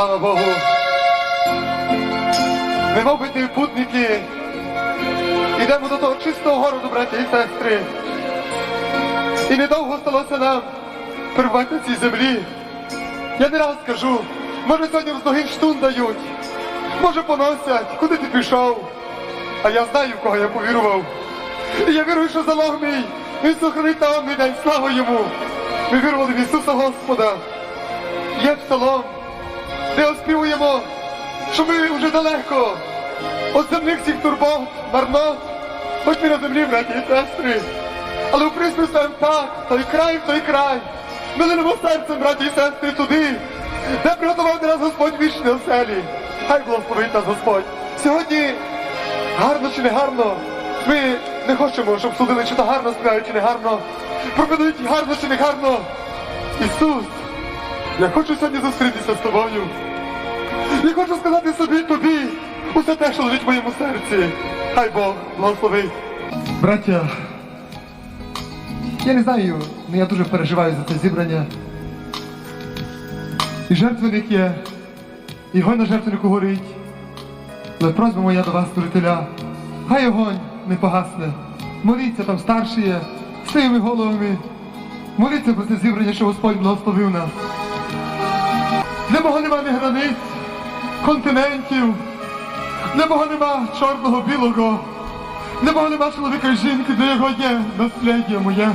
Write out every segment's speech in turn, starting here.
Слава Богу. Ми, мов путники, йдемо до того чистого городу, браті і сестри. І недовго сталося нам перебувати на цій землі. Я не раз кажу, може сьогодні в ноги штун дають, може поносять, куди ти пішов. А я знаю, в кого я повірував. І я вірую, що залог мій, він сохранить на мій день, слава йому. Ми вірували в Ісуса Господа. Є псалом, оспівуємо, що ми вже далеко від земних всіх турбот, марнот, хоч ми на землі, браті і сестри. Але у приспі стоїм так, той край той край. Ми линемо серцем, браті і сестри, туди, де приготував для нас Господь вічні оселі. Хай благословить нас Господь. Сьогодні гарно чи не гарно, ми не хочемо, щоб судили, чи то гарно співають, чи не гарно. Проповідують гарно чи не гарно. Ісус, я хочу сьогодні зустрітися з тобою. Я хочу сказати собі тобі усе те, що лежить в моєму серці. Хай Бог благословить. Браття, я не знаю, але я дуже переживаю за це зібрання. І жертвенник є, і огонь на жертвеннику горить. Але просьба моя до вас, служителя, хай огонь не погасне. Моліться там старші є, з своїми головами. Моліться про це зібрання, що Господь благословив нас. Для Бога нема ні границь, континентів, для нема чорного, білого, для нема чоловіка і жінки, де його є наслідя моє.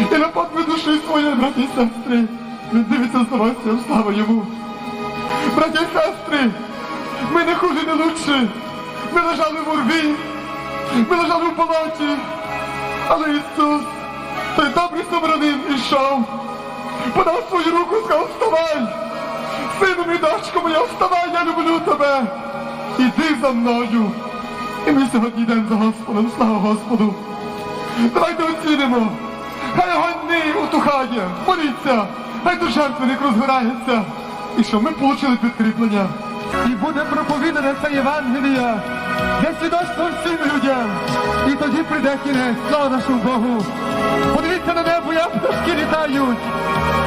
І на подми душі своєї, браті і сестри, він дивиться з новостям, слава йому. Браті і сестри, ми не хуже, не лучше. Ми лежали в урві, ми лежали в палаті, але Ісус, той добрий собранин, ішов, подав свою руку, сказав, вставай, сину мій, дочко моя, вставай, я люблю тебе. Іди за мною. І ми сьогодні йдемо за Господом, слава Господу. Давайте оцінимо. Хай огонь утухає, моліться, хай до жертвенник розгорається. І що ми отримали підкріплення. І буде проповідане це Євангелія, де свідоцтво всім людям. І тоді прийде кінець, слава нашому Богу. Подивіться на небо, як пташки літають.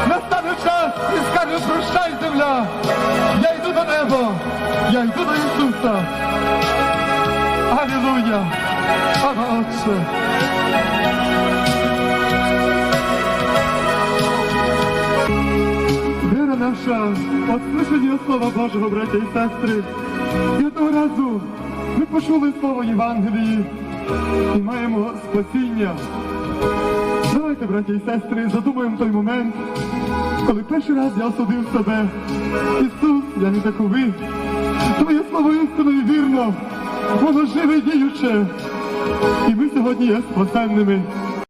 Настане час до Ісуса. Алілуя! Ава Отче! Віра наша, послушання Слова Божого, браття і сестри. І одного разу ми почули Слово Євангелії і маємо спасіння. Давайте, браття і сестри, задумаємо той момент, коли перший раз я осудив себе. Ісус, я не таковий. Твоє слово істинно і вірно, воно живе діюче. І ми сьогодні є спасенними.